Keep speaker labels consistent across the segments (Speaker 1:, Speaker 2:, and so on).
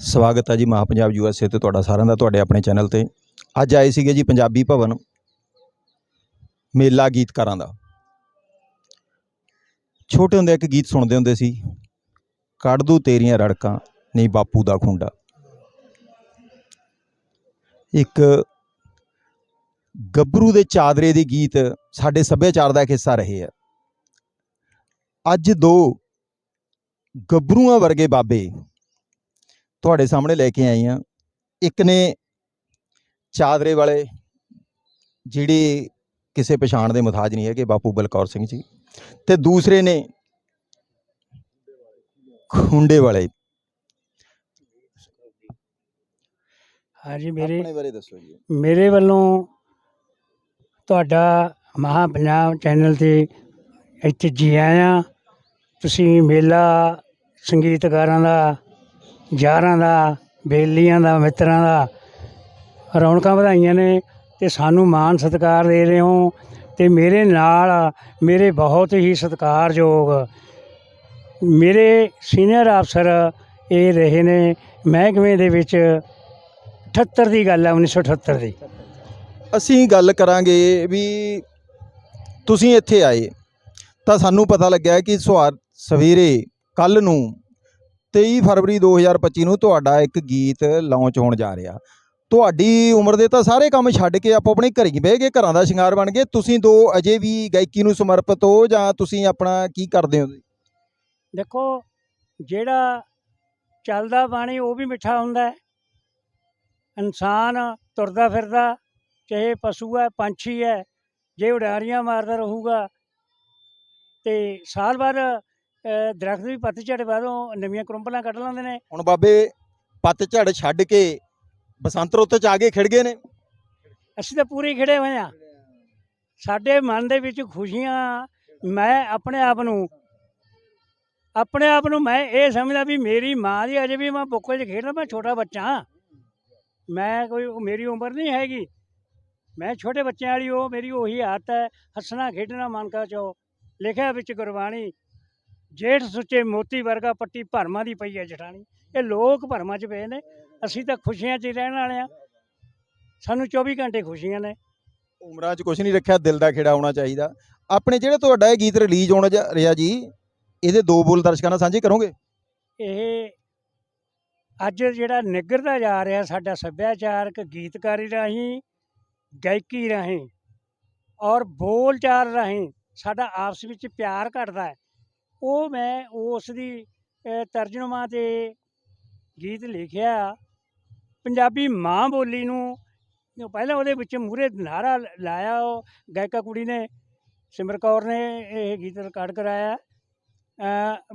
Speaker 1: ਸਵਾਗਤ ਹੈ ਜੀ ਮਹਾ ਪੰਜਾਬ ਯੂਐਸਏ ਤੇ ਤੁਹਾਡਾ ਸਾਰਿਆਂ ਦਾ, ਤੁਹਾਡੇ ਆਪਣੇ ਚੈਨਲ ਤੇ। ਅੱਜ ਆਏ ਸੀਗੇ ਜੀ ਪੰਜਾਬੀ ਭਵਨ, ਮੇਲਾ ਗੀਤਕਾਰਾਂ ਦਾ। ਛੋਟੇ ਹੁੰਦੇ ਇੱਕ ਗੀਤ ਸੁਣਦੇ ਹੁੰਦੇ ਸੀ, ਕੱਢ ਦੂ ਤੇਰੀਆਂ ਰੜਕਾਂ, ਨਹੀਂ ਬਾਪੂ ਦਾ ਖੁੰਡਾ। ਇੱਕ ਗੱਭਰੂ ਦੇ ਚਾਦਰੇ ਦੇ ਗੀਤ ਸਾਡੇ ਸੱਭਿਆਚਾਰ ਦਾ ਇੱਕ ਹਿੱਸਾ ਰਹੇ ਆ। ਅੱਜ ਦੋ ਗੱਭਰੂਆਂ ਵਰਗੇ ਬਾਬੇ ਤੁਹਾਡੇ ਸਾਹਮਣੇ ਲੈ ਕੇ ਆਈ ਆ ਇੱਕ ਨੇ ਚਾਦਰੇ ਵਾਲੇ ਜਿਹੜੇ ਕਿਸੇ ਪਛਾਣ ਦੇ ਮੁਤਾਜ ਨਹੀਂ ਹੈਗੇ ਬਾਪੂ ਬਲਕੌਰ ਸਿੰਘ ਜੀ। ਤੇ ਦੂਸਰੇ ਨੇ ਖੁੰਡੇ ਵਾਲੇ।
Speaker 2: ਹਾਂਜੀ ਮੇਰੇ
Speaker 1: ਆਪਣੇ ਬਾਰੇ ਦੱਸੋ ਜੀ।
Speaker 2: ਮੇਰੇ ਵੱਲੋਂ ਤੁਹਾਡਾ ਮਹਾ ਪੰਜਾਬ ਚੈਨਲ ਤੇ ਇੱਥੇ ਜੀ ਆਇਆਂ। ਤੁਸੀਂ ਮੇਲਾ ਸੰਗੀਤਕਾਰਾਂ ਦਾ ਯਾਰਾਂ ਦਾ, ਬੇਲੀਆਂ ਦਾ, ਮਿੱਤਰਾਂ ਦਾ ਰੌਣਕਾਂ ਵਧਾਈਆਂ ਨੇ ਅਤੇ ਸਾਨੂੰ ਮਾਣ ਸਤਿਕਾਰ ਦੇ ਰਹੇ ਹੋ ਅਤੇ ਮੇਰੇ ਨਾਲ, ਮੇਰੇ ਬਹੁਤ ਹੀ ਸਤਿਕਾਰਯੋਗ ਮੇਰੇ ਸੀਨੀਅਰ ਅਫਸਰ ਇਹ ਰਹੇ ਨੇ ਮਹਿਕਮੇ ਦੇ ਵਿੱਚ 78 ਦੀ ਗੱਲ ਹੈ 1978 ਦੀ।
Speaker 1: ਅਸੀਂ ਗੱਲ ਕਰਾਂਗੇ ਵੀ ਤੁਸੀਂ ਇੱਥੇ ਆਏ ਤਾਂ ਸਾਨੂੰ ਪਤਾ ਲੱਗਿਆ ਕਿ ਸੁਹਾਰ ਸਵੇਰੇ ਕੱਲ ਨੂੰ 23 ਫਰਵਰੀ 2025 ਨੂੰ ਤੁਹਾਡਾ ਇੱਕ ਗੀਤ ਲਾਂਚ ਹੋਣ ਜਾ ਰਿਹਾ। ਤੁਹਾਡੀ ਉਮਰ ਦੇ ਤਾਂ ਸਾਰੇ ਕੰਮ ਛੱਡ ਕੇ ਆਪੋ ਆਪਣੇ ਘਰੇ ਹੀ ਬਹਿ ਕੇ ਘਰਾਂ ਦਾ ਸ਼ਿੰਗਾਰ ਬਣ ਗਏ। ਤੁਸੀਂ ਦੋ ਅਜੇ ਵੀ ਗਾਇਕੀ ਨੂੰ ਸਮਰਪਿਤ ਹੋ ਜਾਂ ਤੁਸੀਂ ਆਪਣਾ ਕੀ ਕਰਦੇ ਹੋ?
Speaker 2: ਦੇਖੋ, ਜਿਹੜਾ ਚੱਲਦਾ ਪਾਣੀ ਉਹ ਵੀ ਮਿੱਠਾ ਹੁੰਦਾ ਹੈ। ਇਨਸਾਨ ਤੁਰਦਾ ਫਿਰਦਾ, ਚਾਹੇ ਪਸ਼ੂ ਹੈ, ਪੰਛੀ ਹੈ, ਜੇ ਉਡਾਰੀਆਂ ਮਾਰਦਾ ਰਹੂਗਾ ਤੇ ਸਾਲ ਬਾਅਦ ਦਰਖਤ ਵੀ ਪੱਤਝੜ ਬਾਅਦੋਂ ਨਵੀਆਂ ਕਰੰਪਲਾਂ ਕੱਢ ਲੈਂਦੇ ਨੇ।
Speaker 1: ਹੁਣ ਬਾਬੇ ਪੱਤਝੜ ਛੱਡ ਕੇ ਬਸੰਤ ਰੁੱਤ ਚ ਆ ਕੇ ਖਿੜ ਗਏ ਨੇ।
Speaker 2: ਅਸੀਂ ਤਾਂ ਪੂਰੇ ਖੜੇ ਹੋਏ ਆ ਸਾਡੇ ਮਨ ਦੇ ਵਿੱਚ ਖੁਸ਼ੀਆਂ ਮੈਂ ਆਪਣੇ ਆਪ ਨੂੰ ਆਪਣੇ ਆਪ ਨੂੰ ਮੈਂ ਇਹ ਸਮਝਦਾ ਵੀ ਮੇਰੀ ਮਾਂ ਦੀ ਅਜੇ ਵੀ ਮੈਂ ਬੁੱਕਲ 'ਚ ਖੇਡਦਾ ਮੈਂ ਛੋਟਾ ਬੱਚਾ। ਮੈਂ ਕੋਈ ਮੇਰੀ ਉਮਰ ਨਹੀਂ ਹੈਗੀ। ਮੈਂ ਛੋਟੇ ਬੱਚਿਆਂ ਵਾਲੀ ਉਹ ਮੇਰੀ ਉਹੀ ਆਦਤ ਹੈ ਹੱਸਣਾ ਖੇਡਣਾ ਮਨ ਕਾ ਚੋ ਲਿਖਿਆ ਵਿੱਚ ਗੁਰਬਾਣੀ ਜੇਠ ਸੁੱਚੇ ਮੋਤੀ ਵਰਗਾ ਪੱਟੀ ਭਰਮਾਂ ਦੀ ਪਈ ਹੈ ਜਠਾਣੀ। ਇਹ ਲੋਕ ਭਰਮਾਂ 'ਚ ਪਏ ਨੇ। ਅਸੀਂ ਤਾਂ ਖੁਸ਼ੀਆਂ 'ਚ ਹੀ ਰਹਿਣ ਵਾਲੇ ਆ ਸਾਨੂੰ 24 ਘੰਟੇ ਖੁਸ਼ੀਆਂ ਨੇ।
Speaker 1: ਉਮਰਾਂ 'ਚ ਕੁਝ ਨਹੀਂ ਰੱਖਿਆ ਦਿਲ ਦਾ ਖੇੜਾ ਹੋਣਾ ਚਾਹੀਦਾ। ਆਪਣੇ ਜਿਹੜੇ ਤੁਹਾਡਾ ਇਹ ਗੀਤ ਰਿਲੀਜ਼ ਹੋਣ ਜਾ ਰਿਹਾ ਜੀ ਇਹਦੇ ਦੋ ਬੋਲ ਦਰਸ਼ਕਾਂ ਨਾਲ ਸਾਂਝੇ ਕਰੋਗੇ?
Speaker 2: ਇਹ ਅੱਜ ਜਿਹੜਾ ਨਿੱਘਰਦਾ ਜਾ ਰਿਹਾ ਸਾਡਾ ਸੱਭਿਆਚਾਰਕ ਗੀਤਕਾਰੀ ਰਾਹੀਂ ਗਾਇਕੀ ਰਾਹੀਂ ਔਰ ਬੋਲਚਾਲ ਰਾਹੀਂ ਸਾਡਾ ਆਪਸ ਵਿੱਚ ਪਿਆਰ ਘਟਦਾ ਹੈ। ਉਹ ਮੈਂ ਉਸ ਦੀ ਅ, ਤਰਜਮਾ ਤੇ ਗੀਤ ਲਿਖਿਆ। ਪੰਜਾਬੀ ਮਾਂ ਬੋਲੀ ਨੂੰ ਪਹਿਲਾਂ ਉਹਦੇ ਵਿੱਚ ਮੂਰੇ ਨਾਰਾ ਲਾਇਆ ਉਹ ਗਾਇਕਾ ਕੁੜੀ ਨੇ ਸਿਮਰ ਕੌਰ ਨੇ ਇਹ ਗੀਤ ਰਿਕਾਰਡ ਕਰਾਇਆ।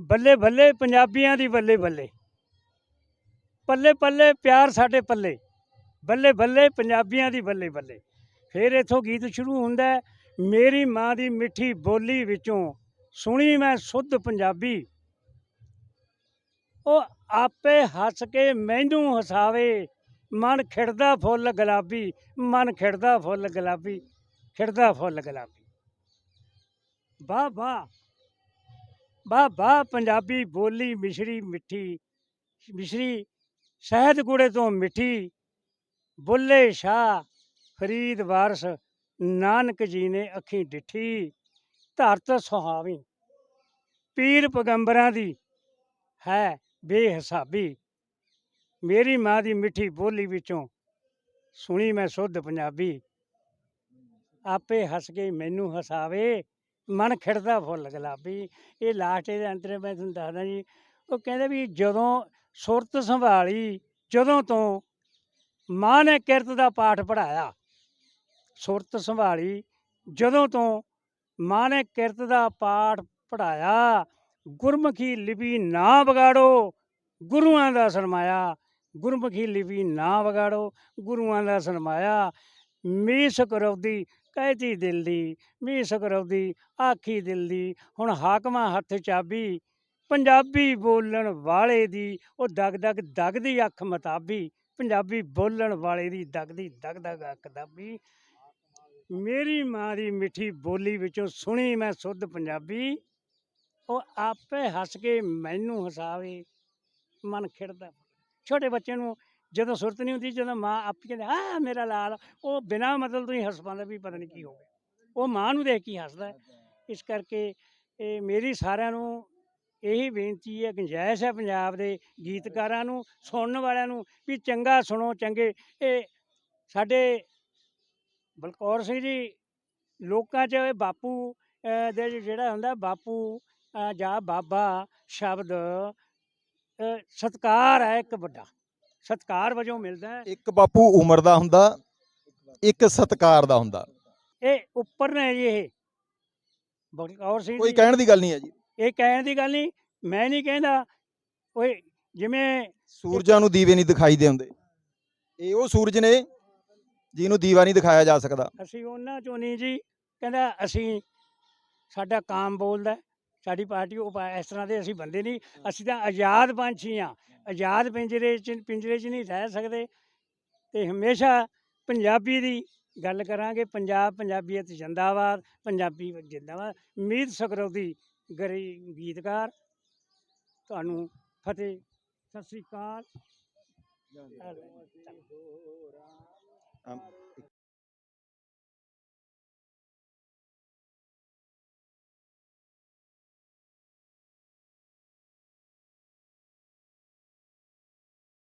Speaker 2: ਬੱਲੇ ਬੱਲੇ ਪੰਜਾਬੀਆਂ ਦੀ ਬੱਲੇ ਬੱਲੇ। ਪੱਲੇ ਪੱਲੇ ਪਿਆਰ ਸਾਡੇ ਪੱਲੇ। ਬੱਲੇ ਬੱਲੇ ਪੰਜਾਬੀਆਂ ਦੀ ਬੱਲੇ ਬੱਲੇ। ਫਿਰ ਇੱਥੋਂ ਗੀਤ ਸ਼ੁਰੂ ਹੁੰਦਾ ਮੇਰੀ ਮਾਂ ਦੀ ਮਿੱਠੀ ਬੋਲੀ ਵਿੱਚੋਂ ਸੁਣੀ ਮੈਂ ਸੁੱਧ ਪੰਜਾਬੀ। ਉਹ ਆਪੇ ਹੱਸ ਕੇ ਮੈਨੂੰ ਹਸਾਵੇ, ਮਨ ਖਿੜਦਾ ਫੁੱਲ ਗੁਲਾਬੀ, ਮਨ ਖਿੜਦਾ ਫੁੱਲ ਗੁਲਾਬੀ, ਖਿੜਦਾ ਫੁੱਲ ਗੁਲਾਬੀ। ਵਾਹ ਵਾਹ ਵਾਹ ਵਾਹ, ਪੰਜਾਬੀ ਬੋਲੀ ਮਿਸ਼ਰੀ ਮਿੱਠੀ, ਮਿਸ਼ਰੀ ਸ਼ਹਿਦ ਗੁੜੇ ਤੋਂ ਮਿੱਠੀ। ਬੁੱਲੇ ਸ਼ਾਹ, ਫਰੀਦ ਵਾਰਸ, ਨਾਨਕ ਜੀ ਨੇ ਅੱਖੀਂ ਡਿੱਠੀ। ਧਰਤ ਸੁਹਾਵੀ। ਪੀਰ ਪਗੰਬਰਾਂ ਦੀ ਹੈ ਬੇਹਿਸਾਬੀ। ਮੇਰੀ ਮਾਂ ਦੀ ਮਿੱਠੀ ਬੋਲੀ ਵਿੱਚੋਂ ਸੁਣੀ ਮੈਂ ਸੁੱਧ ਪੰਜਾਬੀ। ਆਪੇ ਹੱਸ ਕੇ ਮੈਨੂੰ ਹਸਾਵੇ, ਮਨ ਖਿੜਦਾ ਫੁੱਲ ਗੁਲਾਬੀ। ਇਹ ਲਾਸਟ ਇਹਦੇ ਅੰਦਰ ਮੈਂ ਤੁਹਾਨੂੰ ਦੱਸਦਾ ਜੀ, ਉਹ ਕਹਿੰਦੇ ਵੀ ਜਦੋਂ ਸੁਰਤ ਸੰਭਾਲੀ, ਜਦੋਂ ਤੋਂ ਮਾਂ ਨੇ ਕਿਰਤ ਦਾ ਪਾਠ ਪੜਾਇਆ ਸੁਰਤ ਸੰਭਾਲੀ, ਜਦੋਂ ਤੋਂ ਮਾਂ ਨੇ ਕਿਰਤ ਦਾ ਪਾਠ ਪੜਾਇਆ ਗੁਰਮੁਖੀ ਲਿਪੀ ਨਾ ਵਿਗਾੜੋ, ਗੁਰੂਆਂ ਦਾ ਸਰਮਾਇਆ, ਗੁਰਮੁਖੀ ਲਿਪੀ ਨਾ ਵਿਗਾੜੋ, ਗੁਰੂਆਂ ਦਾ ਸਰਮਾਇਆ। ਮੀਸ ਕਰਉਦੀ ਕਹਿਤੀ ਦਿਲ ਦੀ ਮੀਸ ਕਰਉਦੀ ਆਖੀ ਦਿਲ ਦੀ। ਹੁਣ ਹਾਕਮਾਂ ਹੱਥ ਚਾਬੀ, ਪੰਜਾਬੀ ਬੋਲਣ ਵਾਲੇ ਦੀ, ਉਹ ਦਗ ਦਗ ਦਗਦੀ ਅੱਖ ਮਤਾਬੀ। ਪੰਜਾਬੀ ਬੋਲਣ ਵਾਲੇ ਦੀ ਦਗਦੀ, ਦਗ ਦਗ ਅੱਖ ਦਾਬੀ। ਮੇਰੀ ਮਾਂ ਦੀ ਮਿੱਠੀ ਬੋਲੀ ਵਿੱਚੋਂ ਸੁਣੀ ਮੈਂ ਸੁੱਧ ਪੰਜਾਬੀ। ਉਹ ਆਪੇ ਹੱਸ ਕੇ ਮੈਨੂੰ ਹਸਾਵੇ। ਮਨ ਖਿੜਦਾ। ਛੋਟੇ ਬੱਚੇ ਨੂੰ ਜਦੋਂ ਸੁਰਤ ਨਹੀਂ ਹੁੰਦੀ, ਜਦੋਂ ਮਾਂ ਆਪੀ ਕਹਿੰਦੇ ਆ ਮੇਰਾ ਲਾਲ। ਉਹ ਬਿਨਾਂ ਮਤਲਬ ਤੋਂ ਹੀ ਹੱਸ ਪਾਉਂਦਾ ਵੀ ਪਤਾ ਨਹੀਂ ਕੀ ਹੋ ਗਿਆ। ਉਹ ਮਾਂ ਨੂੰ ਦੇਖ ਕੇ ਹੱਸਦਾ। ਇਸ ਕਰਕੇ ਇਹ ਮੇਰੀ ਸਾਰਿਆਂ ਨੂੰ ਇਹੀ ਬੇਨਤੀ ਹੈ, ਗੁੰਜਾਇਸ਼ ਹੈ ਪੰਜਾਬ ਦੇ ਗੀਤਕਾਰਾਂ ਨੂੰ, ਸੁਣਨ ਵਾਲਿਆਂ ਨੂੰ ਵੀ ਚੰਗਾ ਸੁਣੋ, ਚੰਗੇ। ਇਹ ਸਾਡੇ ਬਲਕੌਰ ਸਿੰਘ ਜੀ ਲੋਕਾਂ 'ਚ ਇਹ ਬਾਪੂ ਅਹ, ਦੇ ਜਿਹੜਾ ਹੁੰਦਾ ਬਾਪੂ ਅਹ, ਜਾਂ ਬਾਬਾ ਸ਼ਬਦ ਅਹ, ਸਤਿਕਾਰ ਹੈ ਇੱਕ ਵੱਡਾ। ਸਤਿਕਾਰ ਵਜੋਂ ਮਿਲਦਾ ਹੈ।
Speaker 1: ਇੱਕ ਬਾਪੂ ਉਮਰ ਦਾ ਹੁੰਦਾ ਇੱਕ ਸਤਕਾਰ ਦਾ ਹੁੰਦਾ।
Speaker 2: ਇਹ ਉੱਪਰ ਨੇ ਜੀ ਇਹ। ਬਲਕੌਰ ਸਿੰਘ
Speaker 1: ਕੋਈ
Speaker 2: ਜੀ
Speaker 1: ਕਹਿਣ ਦੀ ਗੱਲ ਨਹੀਂ ਹੈ ਜੀ।
Speaker 2: ਇਹ ਕਹਿਣ ਦੀ ਗੱਲ ਨਹੀਂ ਮੈਂ ਨਹੀਂ ਕਹਿੰਦਾ ਓਏ ਜਿਵੇਂ
Speaker 1: ਸੂਰਜਾਂ ਨੂੰ ਦੀਵੇ ਨਹੀਂ ਦਿਖਾਈ ਦੇ ਹੁੰਦੇ। ਇਹ ਉਹ ਸੂਰਜ ਨੇ ਜਿਹਨੂੰ ਦੀਵਾ ਨਹੀਂ ਦਿਖਾਇਆ ਜਾ ਸਕਦਾ।
Speaker 2: ਅਸੀਂ ਉਹਨਾਂ ਚੋਂ ਨਹੀਂ ਜੀ। ਕਹਿੰਦਾ ਅਸੀਂ ਸਾਡਾ ਕਾਮ ਬੋਲਦਾ ਹੈ, ਸਾਡੀ ਪਾਰਟੀ ਉਹ ਪਾ- ਇਸ ਤਰ੍ਹਾਂ ਦੇ ਅਸੀਂ ਬੰਦੇ ਨਹੀਂ। ਅਸੀਂ ਤਾਂ ਆਜ਼ਾਦ ਪੰਛੀ ਆ ਆਜ਼ਾਦ ਪਿੰਜਰੇ ਚ ਪਿੰਜਰੇ 'ਚ ਨਹੀਂ ਰਹਿ ਸਕਦੇ। ਤੇ ਹਮੇਸ਼ਾ ਪੰਜਾਬੀ ਦੀ ਗੱਲ ਕਰਾਂਗੇ। ਪੰਜਾਬ ਪੰਜਾਬੀਅਤ ਜਿੰਦਾਬਾਦ ਪੰਜਾਬੀ ਜਿੰਦਾਬਾਦ। ਮੀਤ ਸਕਰੋਦੀ ਗਰੀ ਗੀਤਕਾਰ ਤੁਹਾਨੂੰ ਫਤਿਹ। ਸਤਿ ਸ੍ਰੀ ਅਕਾਲ।
Speaker 1: ਇੱਕ